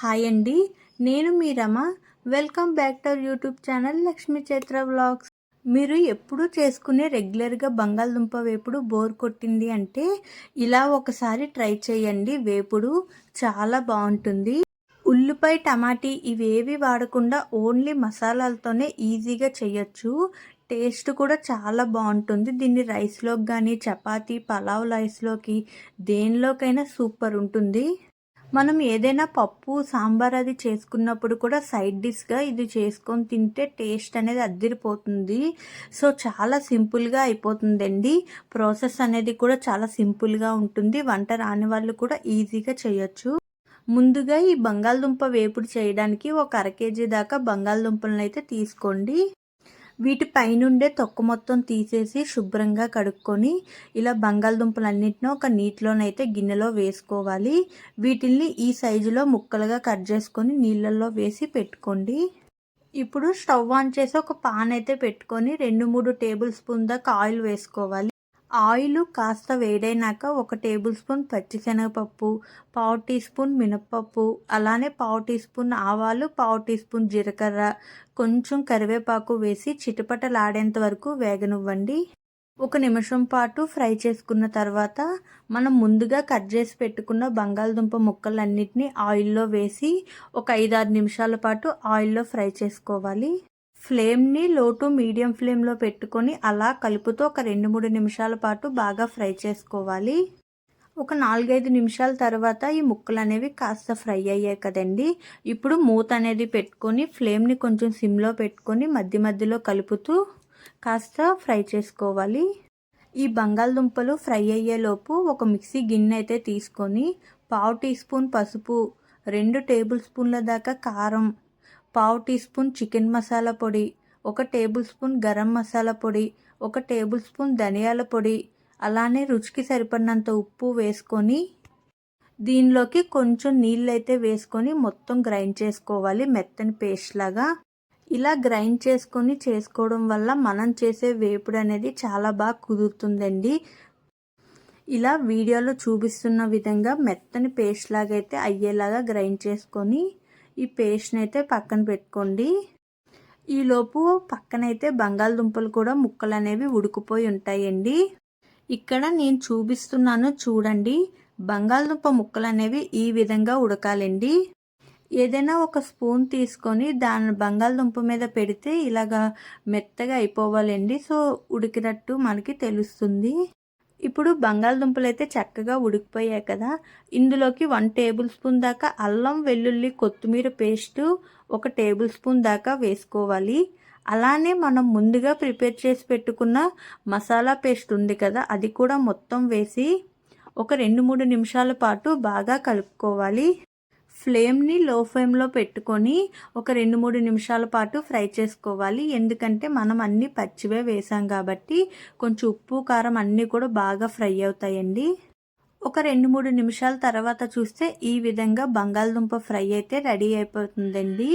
Hi అండి. నేను మీ Rama. Welcome back to our YouTube channel Lakshmi Chaitra vlogs. మీరు ఎప్పుడు చేసుకునే రెగ్యులర్గా బంగాళదుంప వేపుడు బోర్ కొట్టింది అంటే ఇలా ఒకసారి ట్రై చేయండి. వేపుడు చాలా బాగుంటుంది. ఉల్లిపాయ టమాటీ ఇవేవి వాడకుండా ఓన్లీ మసాలాలతోనే ఈజీగా చేయొచ్చు. టేస్ట్ కూడా చాలా బాగుంటుంది. దీన్ని రైస్లోకి కానీ చపాతీ పలావ్ రైస్లోకి దేనిలోకైనా సూపర్ ఉంటుంది. మనం ఏదైనా పప్పు సాంబార్ అది చేసుకున్నప్పుడు కూడా సైడ్ డిష్గా ఇది చేసుకొని తింటే టేస్ట్ అనేది అద్దరిపోతుంది. సో చాలా సింపుల్గా అయిపోతుందండి. ప్రాసెస్ అనేది కూడా చాలా సింపుల్గా ఉంటుంది. వంట రాని వాళ్ళు కూడా ఈజీగా చేయొచ్చు. ముందుగా ఈ బంగాళదుంప వేపుడు చేయడానికి ఒక అర కేజీ దాకా బంగాళదుంపలను అయితే తీసుకోండి. వీటి పైనుండే తొక్క మొత్తం తీసేసి శుభ్రంగా కడుక్కొని ఇలా బంగాళదుంపలన్నింటినీ ఒక నీటిలోనైతే గిన్నెలో వేసుకోవాలి. వీటిల్ని ఈ సైజులో ముక్కలుగా కట్ చేసుకొని నీళ్ళల్లో వేసి పెట్టుకోండి. ఇప్పుడు స్టవ్ ఆన్ చేసి ఒక పాన్ అయితే పెట్టుకొని రెండు మూడు టేబుల్ స్పూన్ దాకా ఆయిల్ వేసుకోవాలి. ఆయిల్ కాస్త వేడైనాక ఒక టేబుల్ స్పూన్ పచ్చిశనగపప్పు పావు టీ స్పూన్ మినప్పప్పు అలానే పావు టీ స్పూన్ ఆవాలు పావు టీ స్పూన్ జీలకర్ర. కొంచెం కరివేపాకు వేసి చిటపటలాడేంత వరకు వేగనివ్వండి. ఒక నిమిషం పాటు ఫ్రై చేసుకున్న తర్వాత మనం ముందుగా కట్ చేసి పెట్టుకున్న బంగాళదుంప ముక్కలన్నిటిని ఆయిల్లో వేసి ఒక ఐదారు నిమిషాల పాటు ఆయిల్లో ఫ్రై చేసుకోవాలి. ఫ్లేమ్ని లో టు మీడియం ఫ్లేమ్లో పెట్టుకొని అలా కలుపుతూ ఒక రెండు మూడు నిమిషాల పాటు బాగా ఫ్రై చేసుకోవాలి. ఒక నాలుగైదు నిమిషాల తర్వాత ఈ ముక్కలు అనేవి కాస్త ఫ్రై అయ్యాయి కదండి. ఇప్పుడు మూత అనేది పెట్టుకొని ఫ్లేమ్ని కొంచెం సిమ్లో పెట్టుకొని మధ్య మధ్యలో కలుపుతూ కాస్త ఫ్రై చేసుకోవాలి. ఈ బంగాళదుంపలు ఫ్రై అయ్యేలోపు ఒక మిక్సీ గిన్నె అయితే తీసుకొని పావు టీ స్పూన్ పసుపు రెండు టేబుల్ స్పూన్ల దాకా కారం పావు టీ స్పూన్ చికెన్ మసాలా పొడి ఒక టేబుల్ స్పూన్ గరం మసాలా పొడి ఒక టేబుల్ స్పూన్ ధనియాల పొడి. అలానే రుచికి సరిపడినంత ఉప్పు వేసుకొని దీనిలోకి కొంచెం నీళ్ళు అయితే వేసుకొని మొత్తం గ్రైండ్ చేసుకోవాలి మెత్తని పేస్ట్ లాగా. ఇలా గ్రైండ్ చేసుకొని చేసుకోవడం వల్ల మనం చేసే వేపుడు అనేది చాలా బాగా కుదురుతుందండి. ఇలా వీడియోలో చూపిస్తున్న విధంగా మెత్తని పేస్ట్ లాగా అయితే అయ్యేలాగా గ్రైండ్ చేసుకొని ఈ పేస్ట్ని అయితే పక్కన పెట్టుకోండి. ఈలోపు పక్కనైతే బంగాళదుంపలు కూడా ముక్కలు అనేవి ఉడికిపోయి ఉంటాయండి. ఇక్కడ నేను చూపిస్తున్నాను చూడండి బంగాళదుంప ముక్కలు అనేవి ఈ విధంగా ఉడకాలండి. ఏదైనా ఒక స్పూన్ తీసుకొని దాని బంగాళదుంప మీద పెడితే ఇలాగా మెత్తగా అయిపోవాలండి. సో ఉడికినట్టు మనకి తెలుస్తుంది. ఇప్పుడు బంగాళదుంపలు అయితే చక్కగా ఉడికిపోయాయి కదా. ఇందులోకి వన్ టేబుల్ స్పూన్ దాకా అల్లం వెల్లుల్లి కొత్తిమీర పేస్టు ఒక టేబుల్ స్పూన్ దాకా వేసుకోవాలి. అలానే మనం ముందుగా ప్రిపేర్ చేసి పెట్టుకున్న మసాలా పేస్ట్ ఉంది కదా అది కూడా మొత్తం వేసి ఒక రెండు మూడు నిమిషాల పాటు బాగా కలుపుకోవాలి. ఫ్లేమ్ని లో ఫ్లేమ్లో పెట్టుకొని ఒక రెండు మూడు నిమిషాల పాటు ఫ్రై చేసుకోవాలి. ఎందుకంటే మనం అన్నీ పచ్చివే వేసాం కాబట్టి కొంచెం ఉప్పు కారం అన్నీ కూడా బాగా ఫ్రై అవుతాయండి. ఒక రెండు మూడు నిమిషాల తర్వాత చూస్తే ఈ విధంగా బంగాళదుంప ఫ్రై అయితే రెడీ అయిపోతుందండి.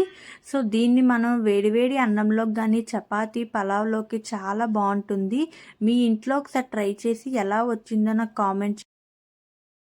సో దీన్ని మనం వేడివేడి అన్నంలోకి కానీ చపాతి పలావ్లోకి చాలా బాగుంటుంది. మీ ఇంట్లో ఒకసారి ట్రై చేసి ఎలా వచ్చిందో నాకు కామెంట్